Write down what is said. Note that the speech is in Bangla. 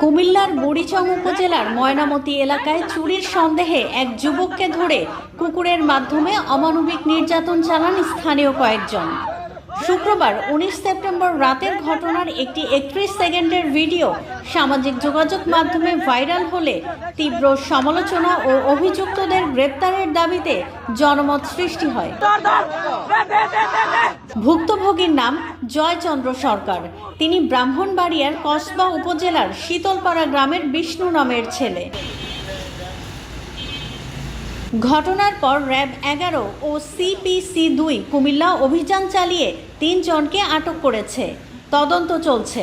কুমিল্লার বুড়িচং উপজেলার ময়নামতি এলাকায় চুরির সন্দেহে এক যুবককে ধরে কুকুরের মাধ্যমে অমানবিক নির্যাতন চালান স্থানীয় কয়েকজন। শুক্রবার উনিশ সেপ্টেম্বর রাতের ঘটনার একটি একত্রিশ সেকেন্ডের ভিডিও সামাজিক যোগাযোগ মাধ্যমে ভাইরাল হলে তীব্র সমালোচনা ও অভিযুক্তদের গ্রেপ্তারের দাবিতে জনমত সৃষ্টি হয়। ভুক্তভোগীর নাম জয়চন্দ্র সরকার। তিনি ব্রাহ্মণবাড়িয়ার কসবা উপজেলার শীতলপাড়া গ্রামের বিষ্ণু নামের ছেলে। ঘটনার পর র্যাব এগারো ও সিপিসি দুই কুমিল্লা অভিযান চালিয়ে তিনজনকে আটক করেছে। তদন্ত চলছে।